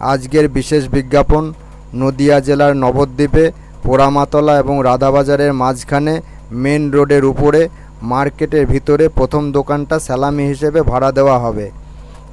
আজকের বিশেষ বিজ্ঞাপন নদিয়া জেলার নবদ্বীপে, পোড়ামাতলা এবং রাধাবাজারের মাঝখানে মেন রোডের উপরে মার্কেটের ভিতরে প্রথম দোকানটা স্যালামি হিসেবে ভাড়া দেওয়া হবে।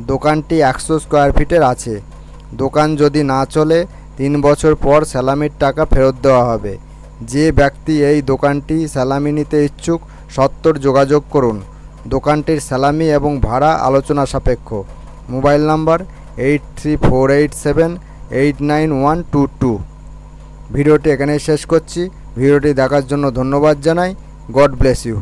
দোকানটি একশো স্কোয়ার ফিটের আছে। দোকান যদি না চলে, তিন বছর পর স্যালামির টাকা ফেরত দেওয়া হবে। যে ব্যক্তি এই দোকানটি স্যালামি নিতে ইচ্ছুক, সত্তর যোগাযোগ করুন। দোকানটির স্যালামি এবং ভাড়া আলোচনা সাপেক্ষ। Mobile number eight three four eight seven eight nine one two two ভিডিওটি এখানেই শেষ করছি। ভিডিওটি দেখার জন্য ধন্যবাদ জানাই। God bless you